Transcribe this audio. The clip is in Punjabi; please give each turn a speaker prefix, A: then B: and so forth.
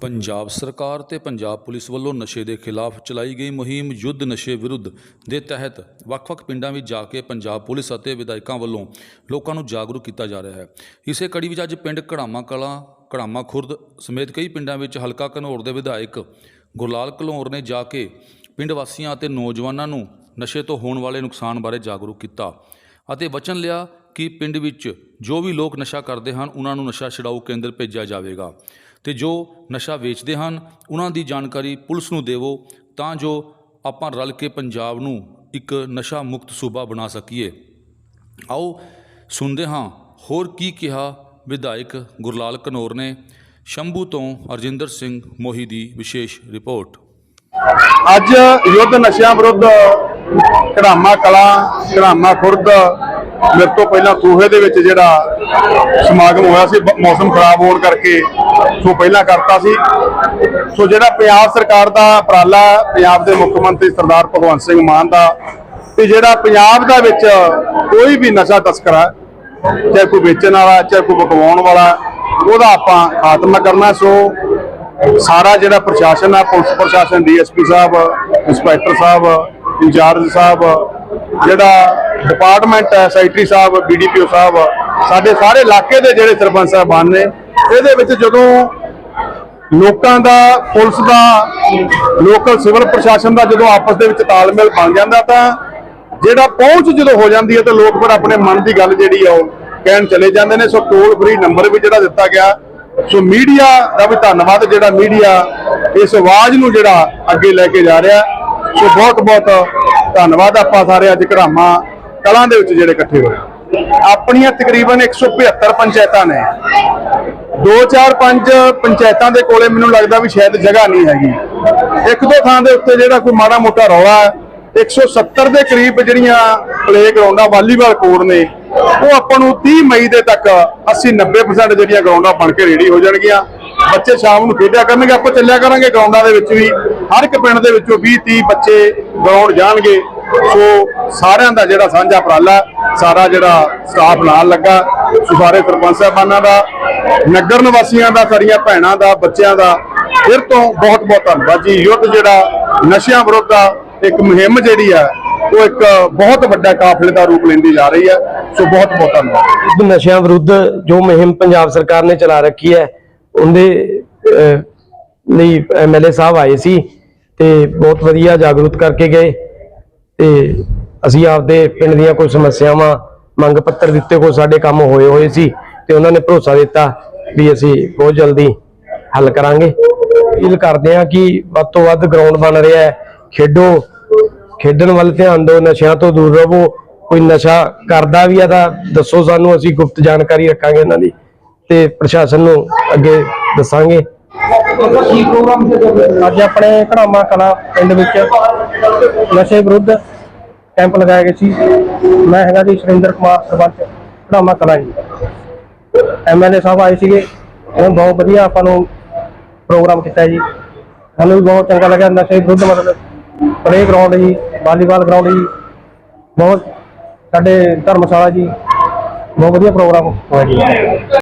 A: ਪੰਜਾਬ ਸਰਕਾਰ ਤੇ ਪੰਜਾਬ ਪੁਲਿਸ ਵੱਲੋਂ ਨਸ਼ੇ ਦੇ ਖਿਲਾਫ ਚਲਾਈ ਗਈ ਮੁਹਿੰਮ ਯੁੱਧ ਨਸ਼ੇ ਵਿਰੁੱਧ ਦੇ ਤਹਿਤ ਵੱਖ-ਵੱਖ ਪਿੰਡਾਂ ਵਿੱਚ ਜਾ ਕੇ ਪੰਜਾਬ ਪੁਲਿਸ ਅਤੇ ਵਿਧਾਇਕਾਂ ਵੱਲੋਂ ਲੋਕਾਂ ਨੂੰ ਜਾਗਰੂਕ ਕੀਤਾ ਜਾ ਰਿਹਾ ਹੈ। ਇਸੇ ਕੜੀ ਵਿੱਚ ਅੱਜ ਪਿੰਡ ਘੜਾਮਾ ਕਲਾਂ, ਘੜਾਮਾ ਖੁਰਦ ਸਮੇਤ ਕਈ ਪਿੰਡਾਂ ਵਿੱਚ ਹਲਕਾ ਘਨੌਰ ਦੇ ਵਿਧਾਇਕ ਗੁਰਲਾਲ ਘਲੌਰ ਨੇ ਜਾ ਕੇ ਪਿੰਡ ਵਾਸੀਆਂ ਅਤੇ ਨੌਜਵਾਨਾਂ ਨੂੰ ਨਸ਼ੇ ਤੋਂ ਹੋਣ ਵਾਲੇ ਨੁਕਸਾਨ ਬਾਰੇ ਜਾਗਰੂਕ ਕੀਤਾ ਅਤੇ ਵਚਨ ਲਿਆ ਕਿ ਪਿੰਡ ਵਿੱਚ ਜੋ ਵੀ ਲੋਕ ਨਸ਼ਾ ਕਰਦੇ ਹਨ, ਉਹਨਾਂ ਨੂੰ ਨਸ਼ਾ ਛਡਾਊ ਕੇਂਦਰ ਭੇਜਿਆ ਜਾਵੇਗਾ। ਤੇ ਜੋ ਨਸ਼ਾ ਵੇਚਦੇ ਹਨ, ਉਹਨਾਂ ਦੀ ਜਾਣਕਾਰੀ ਪੁਲਿਸ ਨੂੰ ਦੇਵੋ, ਤਾਂ ਜੋ ਆਪਾਂ ਰਲ ਕੇ ਪੰਜਾਬ ਨੂੰ ਇੱਕ ਨਸ਼ਾ ਮੁਕਤ ਸੂਬਾ ਬਣਾ ਸਕੀਏ। ਆਓ ਸੁਣਦੇ ਹਾਂ, ਹੋਰ ਕੀ ਕਿਹਾ ਵਿਧਾਇਕ ਗੁਰਲਾਲ ਕਨੌਰ ਨੇ। ਸ਼ੰਭੂ ਤੋਂ ਅਰਜਿੰਦਰ ਸਿੰਘ ਮੋਹੀ ਦੀ ਵਿਸ਼ੇਸ਼ ਰਿਪੋਰਟ।
B: ਅੱਜ ਯੁੱਧ ਨਸ਼ਿਆਂ ਵਿਰੁੱਧ, ਘੜਾਮਾ ਕਲਾ, ਘੜਾਮਾ ਖੁਰਦ ਮੇਰੇ ਤੋਂ ਪਹਿਲਾਂ ਸੂਹੇ ਦੇ ਵਿੱਚ ਜਿਹੜਾ ਸਮਾਗਮ ਹੋਇਆ ਸੀ ਮੌਸਮ ਖਰਾਬ ਹੋਣ ਕਰਕੇ ਸੋ ਪਹਿਲਾਂ ਕਰਤਾ ਸੀ। ਸੋ ਜਿਹੜਾ ਪੰਜਾਬ ਸਰਕਾਰ ਦਾ ਉਪਰਾਲਾ, ਪੰਜਾਬ ਦੇ ਮੁੱਖ ਮੰਤਰੀ ਸਰਦਾਰ ਭਗਵੰਤ ਸਿੰਘ ਮਾਨ ਦਾ ਤੇ ਜਿਹੜਾ ਪੰਜਾਬ ਦਾ ਵਿੱਚ ਕੋਈ ਵੀ ਨਸ਼ਾ ਤਸਕਰਾ, ਚਾਹੇ ਕੋਈ ਵੇਚਣ ਵਾਲਾ, ਚਾਹੇ ਕੋਈ ਵਿਕਵਾਉਣ ਵਾਲਾ, ਉਹਦਾ ਆਪਾਂ ਖਾਤਮਾ ਕਰਨਾ। ਸੋ ਸਾਰਾ ਜਿਹੜਾ ਪ੍ਰਸ਼ਾਸਨ ਆ, ਪੁਲਿਸ ਪ੍ਰਸ਼ਾਸਨ, DSP sahib, inspector sahib, in charge sahib ਜਿਹੜਾ ਡਿਪਾਰਟਮੈਂਟ ਹੈ ਸੈਕਟਰੀ ਸਾਹਿਬ ਬੀਡੀਪੀਓ ਸਾਹਿਬ, ਸਾਡੇ ਸਾਰੇ ਇਲਾਕੇ ਦੇ ਜਿਹੜੇ ਸਰਪੰਚ ਸਾਹਿਬਾਨ ਨੇ, ਇਹਦੇ ਵਿੱਚ ਜਦੋਂ ਲੋਕਾਂ ਦਾ, ਪੁਲਿਸ ਦਾ, ਲੋਕਲ ਸਿਵਲ ਪ੍ਰਸ਼ਾਸਨ ਦਾ ਜਦੋਂ ਆਪਸ ਦੇ ਵਿੱਚ ਤਾਲਮੇਲ ਬਣ ਜਾਂਦਾ ਤਾਂ ਜਿਹੜਾ ਪਹੁੰਚ ਜਦੋਂ ਹੋ ਜਾਂਦੀ ਹੈ ਤਾਂ ਲੋਕ ਪਰ ਆਪਣੇ ਮਨ ਦੀ ਗੱਲ ਜਿਹੜੀ ਆ ਉਹ ਕਹਿਣ ਚਲੇ ਜਾਂਦੇ ਨੇ। ਸੋ ਟੋਲ ਫ੍ਰੀ ਨੰਬਰ ਵੀ ਜਿਹੜਾ ਦਿੱਤਾ ਗਿਆ। ਸੋ ਮੀਡੀਆ ਦਾ ਵੀ ਧੰਨਵਾਦ ਜਿਹੜਾ ਮੀਡੀਆ ਇਸ ਆਵਾਜ਼ ਨੂੰ ਜਿਹੜਾ ਅੱਗੇ ਲੈ ਕੇ ਜਾ ਰਿਹਾ। ਸੋ ਬਹੁਤ ਬਹੁਤ ਧੰਨਵਾਦ, ਆਪਾਂ ਸਾਰੇ ਅੱਜ ਘਰਾਮਾ ਕਲਾਂ ਦੇ ਵਿੱਚ ਜਿਹੜੇ ਇਕੱਠੇ ਹੋਏ ਆਪਣੀਆਂ ਤਕਰੀਬਨ 175 ਪੰਚਾਇਤਾਂ ਨੇ। ਦੋ ਚਾਰ ਪੰਜ ਪੰਚਾਇਤਾਂ ਦੇ ਕੋਲੇ ਮੈਨੂੰ ਲੱਗਦਾ ਵੀ ਸ਼ਾਇਦ ਜਗ੍ਹਾ ਨਹੀਂ ਹੈਗੀ। ਇੱਕ ਦੋ ਥਾਂ ਦੇ ਉੱਤੇ ਜਿਹੜਾ ਕੋਈ ਮਾੜਾ ਮੋਟਾ ਰੌਲਾ ਹੈ 170 ਦੇ ਕਰੀਬ ਜਿਹੜੀਆਂ ਪਲੇ ਗਰਾਊਂਡਾਂ ਵਾਲੀਬਾਲ ਕੋਰਟ ਨੇ, ਉਹ ਆਪਾਂ ਨੂੰ 30 ਮਈ ਦੇ ਤੱਕ 80 90% ਜਿਹੜੀਆਂ ਗਰਾਊਂਡਾਂ ਬਣ ਕੇ ਰੈਡੀ ਹੋ ਜਾਣਗੀਆਂ। ਬੱਚੇ ਸ਼ਾਮ ਨੂੰ ਖੇਡਿਆ ਕਰਨਗੇ, ਆਪਾਂ ਚੱਲਿਆ ਕਰਾਂਗੇ ਗਰਾਊਂਡਾਂ ਦੇ ਵਿੱਚ ਵੀ। ਹਰ ਇੱਕ ਪਿੰਡ ਦੇ ਵਿੱਚੋਂ 20 30 ਬੱਚੇ ਗਰਾਊਂਡ ਜਾਣਗੇ। ਸੋ ਸਾਰਿਆਂ ਦਾ ਜਿਹੜਾ ਸਾਂਝਾ ਉਪਰਾਲਾ ਸਾਰਾ ਜਿਹੜਾ ਸਟਾਫ ਨਾਲ ਲੱਗਾ। ਸੋ ਸਾਰੇ ਸਰਪੰਚ ਸਾਹਿਬਾਨਾਂ ਦਾ ਨਗਰ ਨਿਵਾਸੀਆਂ ਦਾ ਸਾਰੀਆਂ ਭੈਣਾਂ ਦਾ ਬੱਚਿਆਂ ਦਾ ਫਿਰ ਤੋਂ ਬਹੁਤ ਬਹੁਤ ਧੰਨਵਾਦ ਜੀ। ਯੁੱਧ ਜਿਹੜਾ ਨਸ਼ਿਆਂ ਵਿਰੁੱਧ ਦਾ ਇੱਕ ਮੁਹਿੰਮ ਜਿਹੜੀ ਹੈ ਉਹ ਇੱਕ ਬਹੁਤ ਵੱਡਾ ਕਾਫਲੇ ਦਾ ਰੂਪ ਲੈਂਦੀ ਜਾ ਰਹੀ ਹੈ ਸੋ ਬਹੁਤ ਬਹੁਤ ਧੰਨਵਾਦ
C: ਨਸ਼ਿਆਂ ਵਿਰੁੱਧ ਜੋ ਮੁਹਿੰਮ ਪੰਜਾਬ ਸਰਕਾਰ ਨੇ ਚਲਾ ਰੱਖੀ ਹੈ ਉਹਦੇ ਅਹ, ਲਈ ਐਮਐਲਏ ਸਾਹਿਬ ਆਏ ਸੀ। ਤੇ ਬਹੁਤ ਵਧੀਆ ਜਾਗਰੂਕ ਕਰਕੇ ਗਏ ਤੇ ਅਸੀਂ ਆਪਦੇ ਪਿੰਡ ਦੀਆਂ ਕੋਈ ਸਮੱਸਿਆਵਾਂ, ਮੰਗ ਪੱਤਰ ਦਿੱਤੇ ਕੋਈ ਸਾਡੇ ਕੰਮ ਹੋਏ ਹੋਏ ਸੀ ਤੇ ਉਹਨਾਂ ਨੇ ਭਰੋਸਾ ਦਿੱਤਾ ਵੀ ਅਸੀਂ ਬਹੁਤ ਜਲਦੀ ਹੱਲ ਕਰਾਂਗੇ। ਅਪੀਲ ਕਰਦੇ ਹਾਂ ਕਿ ਵੱਧ ਤੋਂ ਵੱਧ ਗਰਾਊਂਡ ਬਣ ਰਿਹਾ ਹੈ, ਖੇਡੋ, ਖੇਡਣ ਵੱਲ ਧਿਆਨ ਦਿਓ, ਨਸ਼ਿਆਂ ਤੋਂ ਦੂਰ ਰਹੋ, ਕੋਈ ਨਸ਼ਾ ਕਰਦਾ ਵੀ ਆ ਤਾਂ ਦੱਸੋ ਸਾਨੂੰ, ਅਸੀਂ ਗੁਪਤ ਜਾਣਕਾਰੀ ਰੱਖਾਂਗੇ ਇਹਨਾਂ ਦੀ ਤੇ ਪ੍ਰਸ਼ਾਸਨ ਨੂੰ ਅੱਗੇ ਦੱਸਾਂਗੇ।
D: ਅੱਜ ਆਪਣੇ ਘੜਾਮਾ ਕਲਾ ਪਿੰਡ ਵਿੱਚ ਨਸ਼ੇ ਵਿਰੁੱਧ ਕੈਂਪ ਲਗਾਇਆ ਗਿਆ ਸੀ। ਮੈਂ ਹੈਗਾ ਜੀ ਸੁਰਿੰਦਰ ਕੁਮਾਰ ਸਰਪੰਚ ਘੜਾਮਾ ਕਲਾ ਜੀ। ਐਮਐਲਏ ਸਾਹਿਬ ਆਏ ਸੀਗੇ। ਉਹ ਬਹੁਤ ਵਧੀਆ ਆਪਾਂ ਨੂੰ ਪ੍ਰੋਗਰਾਮ ਕੀਤਾ ਜੀ। ਸਾਨੂੰ ਵੀ ਬਹੁਤ ਚੰਗਾ ਲੱਗਿਆ ਨਸ਼ੇ ਵਿਰੁੱਧ ਮਤਲਬ ਪਲੇ ਗਰਾਊਂਡ ਜੀ, ਵਾਲੀਬਾਲ ਗਰਾਊਂਡ ਜੀ। ਬਹੁਤ ਸਾਡੇ ਧਰਮਸ਼ਾਲਾ ਜੀ, ਬਹੁਤ ਵਧੀਆ ਪ੍ਰੋਗਰਾਮ ਹੋਇਆ ਜੀ।